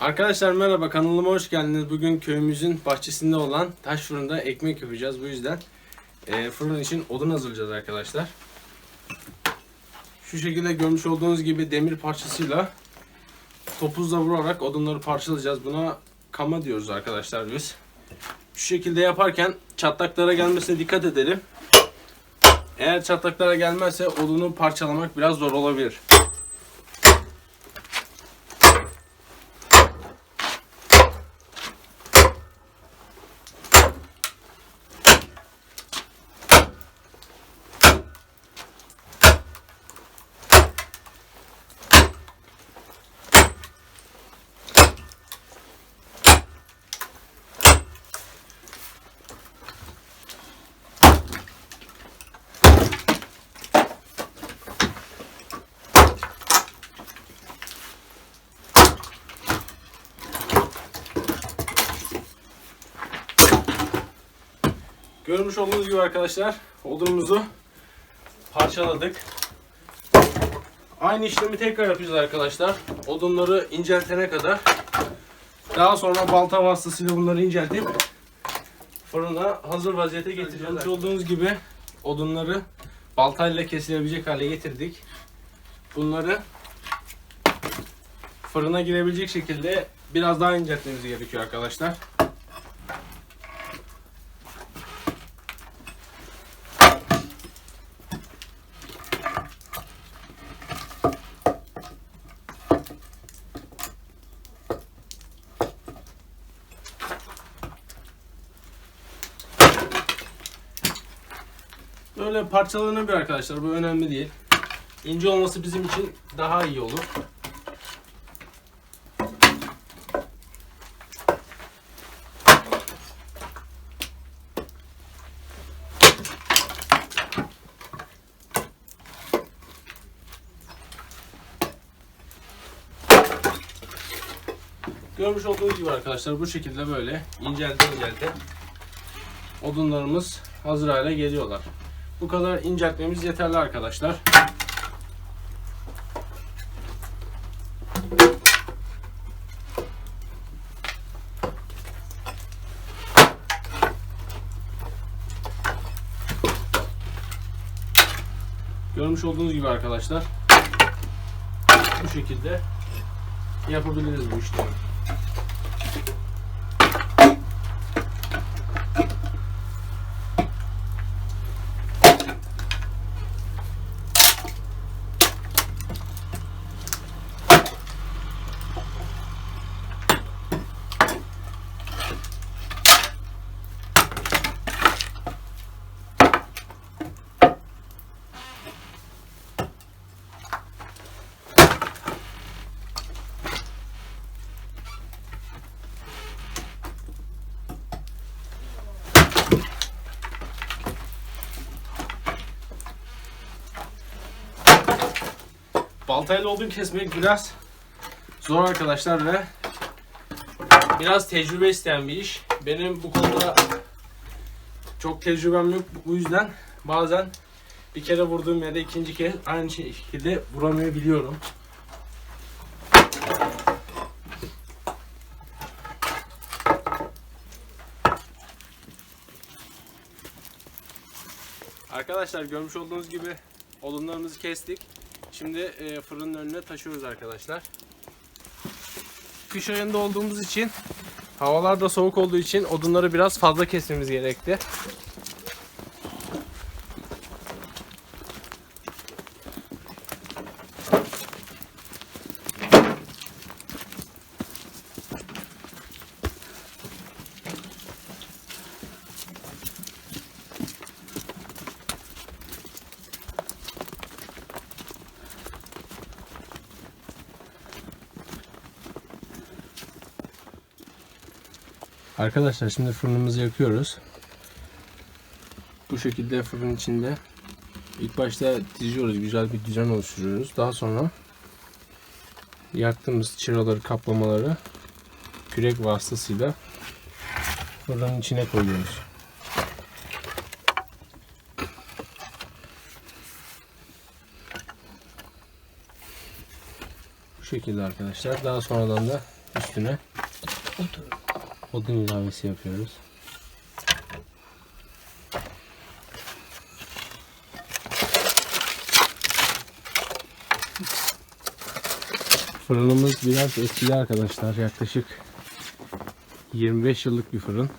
Arkadaşlar merhaba kanalıma hoş geldiniz. Bugün köyümüzün bahçesinde olan taş fırında ekmek yapacağız. Bu yüzden e, fırın için odun hazırlayacağız arkadaşlar. Şu şekilde görmüş olduğunuz gibi demir parçasıyla topuzla vurarak odunları parçalayacağız. Buna kama diyoruz arkadaşlar biz. Şu şekilde yaparken çatlaklara gelmesine dikkat edelim. Eğer çatlaklara gelmezse odunu parçalamak biraz zor olabilir. Görmüş olduğunuz gibi arkadaşlar odunumuzu parçaladık. Aynı işlemi tekrar yapacağız arkadaşlar. Odunları inceltene kadar. Daha sonra balta vasıtasıyla bunları inceltip fırına hazır vaziyete getireceğiz. Görmüş olduğunuz gibi odunları baltayla kesilebilecek hale getirdik. Bunları fırına girebilecek şekilde biraz daha inceltmemiz gerekiyor arkadaşlar. Böyle parçalanabilir arkadaşlar. Bu önemli değil. İnce olması bizim için daha iyi olur. Görmüş olduğunuz gibi arkadaşlar bu şekilde böyle incelte incelte odunlarımız hazır hale geliyorlar. Bu kadar inceltmemiz yeterli arkadaşlar. Görmüş olduğunuz gibi arkadaşlar bu şekilde yapabiliriz bu işlemi. Baltayla odun kesmek biraz zor arkadaşlar ve biraz tecrübe isteyen bir iş. Benim bu konuda çok tecrübem yok. Bu yüzden bazen bir kere vurduğum yerde ikinci kez aynı şekilde vuramayabiliyorum. Arkadaşlar görmüş olduğunuz gibi odunlarımızı kestik. Şimdi e, fırının önüne taşıyoruz arkadaşlar. Kış ayında olduğumuz için havalar da soğuk olduğu için odunları biraz fazla kesmemiz gerekti. Arkadaşlar şimdi fırınımızı yakıyoruz. Bu şekilde fırın içinde ilk başta diziyoruz. Güzel bir düzen oluşturuyoruz. Daha sonra yaktığımız çıraları, kaplamaları kürek vasıtasıyla fırının içine koyuyoruz. Bu şekilde arkadaşlar. Daha sonradan da üstüne odun ilavesi yapıyoruz. Fırınımız biraz etkili arkadaşlar. Yaklaşık 25 yıllık bir fırın.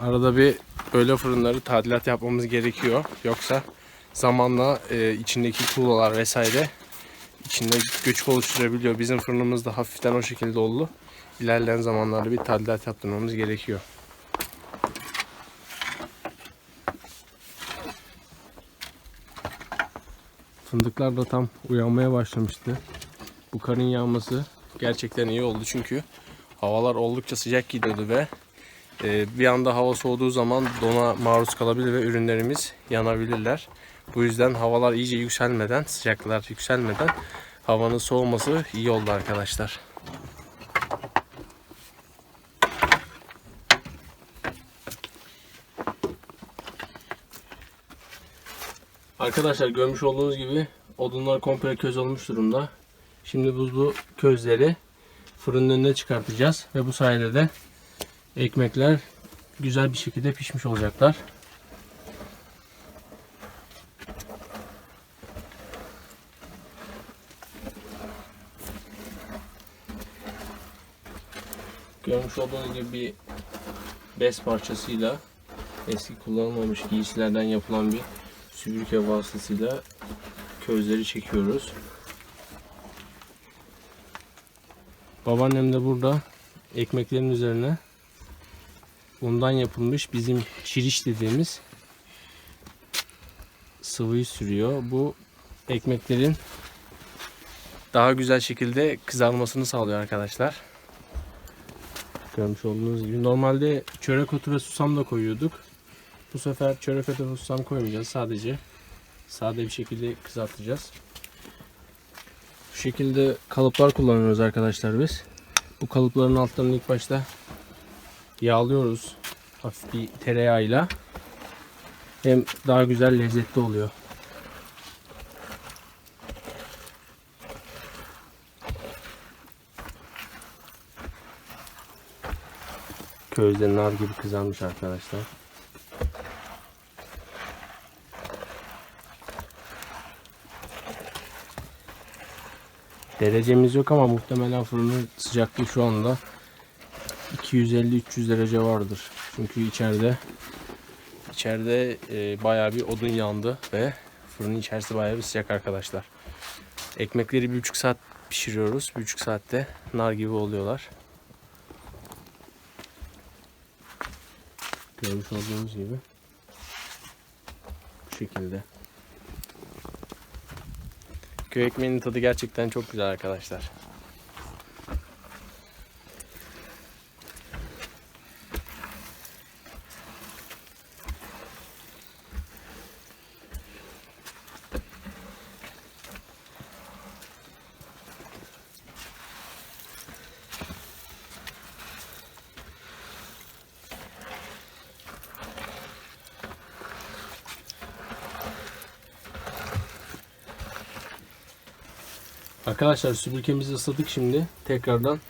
Arada bir böyle fırınları tadilat yapmamız gerekiyor. Yoksa zamanla e, içindeki tuğlalar vesaire içinde göçük oluşturabiliyor. Bizim fırınımız da hafiften o şekilde oldu. İlerleyen zamanlarda bir tadilat yaptırmamız gerekiyor. Fındıklar da tam uyanmaya başlamıştı. Bu karın yağması gerçekten iyi oldu çünkü havalar oldukça sıcak gidiyordu ve e, bir anda hava soğuduğu zaman dona maruz kalabilir ve ürünlerimiz yanabilirler. Bu yüzden havalar iyice yükselmeden, sıcaklar yükselmeden havanın soğuması iyi oldu arkadaşlar. Arkadaşlar görmüş olduğunuz gibi odunlar komple köz olmuş durumda. Şimdi biz bu közleri fırının önüne çıkartacağız ve bu sayede de ekmekler güzel bir şekilde pişmiş olacaklar. Görmüş olduğunuz gibi bir bez parçasıyla eski kullanılmamış giysilerden yapılan bir süpürge vasıtasıyla közleri çekiyoruz. Babaannem de burada ekmeklerin üzerine undan yapılmış bizim çiriş dediğimiz sıvıyı sürüyor. Bu ekmeklerin daha güzel şekilde kızarmasını sağlıyor arkadaşlar. Görmüş olduğunuz gibi. Normalde çörek otu ve susam da koyuyorduk. Bu sefer çörek ve susam koymayacağız. Sadece sade bir şekilde kızartacağız. Bu şekilde kalıplar kullanıyoruz arkadaşlar biz. Bu kalıpların altlarını ilk başta yağlıyoruz hafif bir tereyağıyla. Hem daha güzel lezzetli oluyor. Közde nar gibi kızarmış arkadaşlar. Derecemiz yok ama muhtemelen fırının sıcaklığı şu anda 250-300 derece vardır. Çünkü içeride içeride e, bayağı bir odun yandı ve fırının içerisi bayağı bir sıcak arkadaşlar. Ekmekleri bir buçuk saat pişiriyoruz. Bir buçuk saatte nar gibi oluyorlar. Görmüş olduğunuz gibi. Bu şekilde. Köy ekmeğinin tadı gerçekten çok güzel arkadaşlar. Arkadaşlar süpürgemizi ısladık şimdi. Tekrardan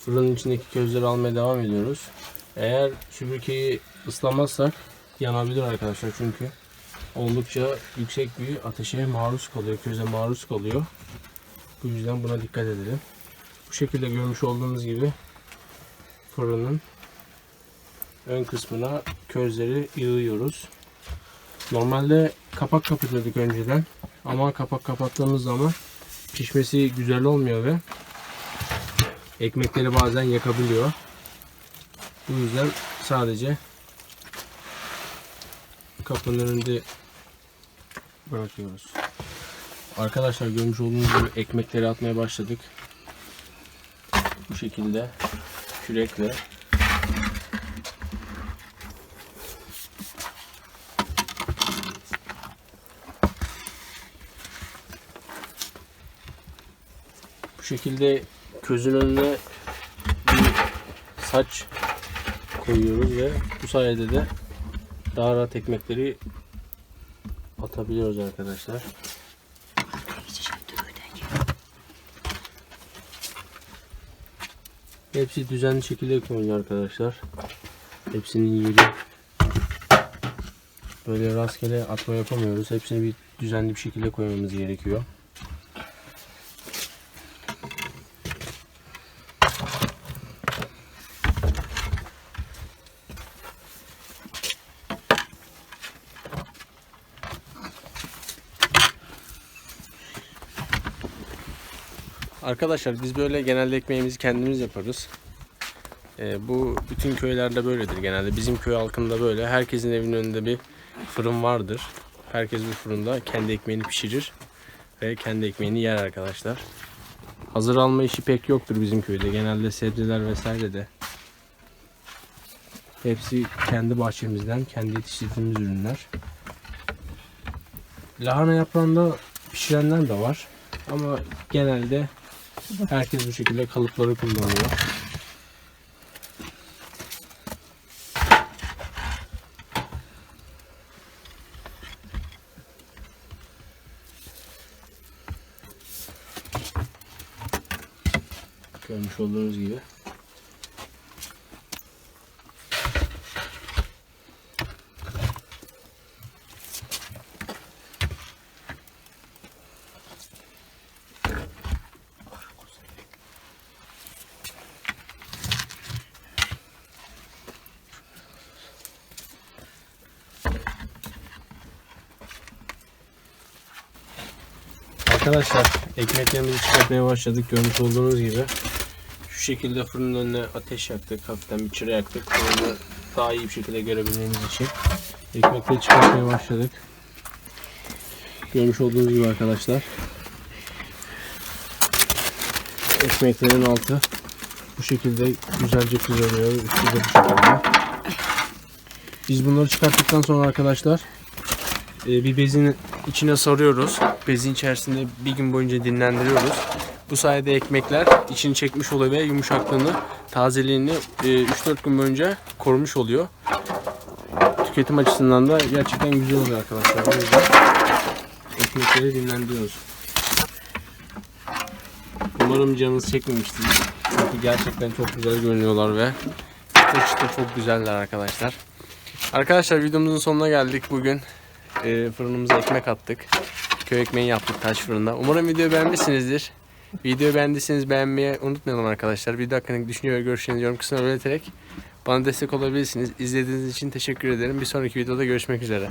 fırının içindeki közleri almaya devam ediyoruz. Eğer süpürgeyi ıslamazsak yanabilir arkadaşlar çünkü oldukça yüksek bir ateşe maruz kalıyor, köze maruz kalıyor. Bu yüzden buna dikkat edelim. Bu şekilde görmüş olduğunuz gibi fırının ön kısmına közleri yığıyoruz. Normalde kapak kapatıyorduk önceden ama kapak kapattığımız zaman pişmesi güzel olmuyor ve ekmekleri bazen yakabiliyor. Bu yüzden sadece kapının önünde bırakıyoruz. Arkadaşlar görmüş olduğunuz gibi ekmekleri atmaya başladık. Bu şekilde kürekle şekilde közün önüne bir saç koyuyoruz ve bu sayede de daha rahat ekmekleri atabiliyoruz arkadaşlar. Hepsi düzenli şekilde koyuyor arkadaşlar. Hepsinin yeri böyle rastgele atma yapamıyoruz. Hepsini bir düzenli bir şekilde koymamız gerekiyor. Arkadaşlar biz böyle genelde ekmeğimizi kendimiz yaparız. Ee, bu bütün köylerde böyledir genelde. Bizim köy halkında böyle. Herkesin evinin önünde bir fırın vardır. Herkes bir fırında kendi ekmeğini pişirir ve kendi ekmeğini yer arkadaşlar. Hazır alma işi pek yoktur bizim köyde. Genelde sebzeler vesaire de hepsi kendi bahçemizden, kendi yetiştirdiğimiz ürünler. Lahana yaprağında pişirenler de var. Ama genelde herkes bu şekilde kalıpları kullanıyor. Görmüş olduğunuz gibi. Arkadaşlar ekmeklerimizi çıkartmaya başladık görmüş olduğunuz gibi. Şu şekilde fırının önüne ateş yaktık. Hafiften bir çıra yaktık. Fırını daha iyi bir şekilde görebilmeniz için. Ekmekleri çıkartmaya başladık. Görmüş olduğunuz gibi arkadaşlar. Ekmeklerin altı bu şekilde güzelce kızarıyor. Üstü de bu şekilde. Biz bunları çıkarttıktan sonra arkadaşlar e, bir bezin içine sarıyoruz. Bezin içerisinde bir gün boyunca dinlendiriyoruz. Bu sayede ekmekler içini çekmiş oluyor ve yumuşaklığını, tazeliğini e, 3-4 gün boyunca korumuş oluyor. Tüketim açısından da gerçekten güzel oluyor arkadaşlar. O yüzden ekmekleri dinlendiriyoruz. Umarım canınız çekmemiştir. Çünkü gerçekten çok güzel görünüyorlar ve çıtır çıtır çok güzeller arkadaşlar. Arkadaşlar videomuzun sonuna geldik bugün. E, fırınımıza ekmek attık. Köy ekmeği yaptık taş fırında. Umarım videoyu beğenmişsinizdir. Videoyu beğendiyseniz beğenmeyi unutmayalım arkadaşlar. Video hakkında düşünüyor ve görüşlerinizi yorum kısmına belirterek bana destek olabilirsiniz. İzlediğiniz için teşekkür ederim. Bir sonraki videoda görüşmek üzere.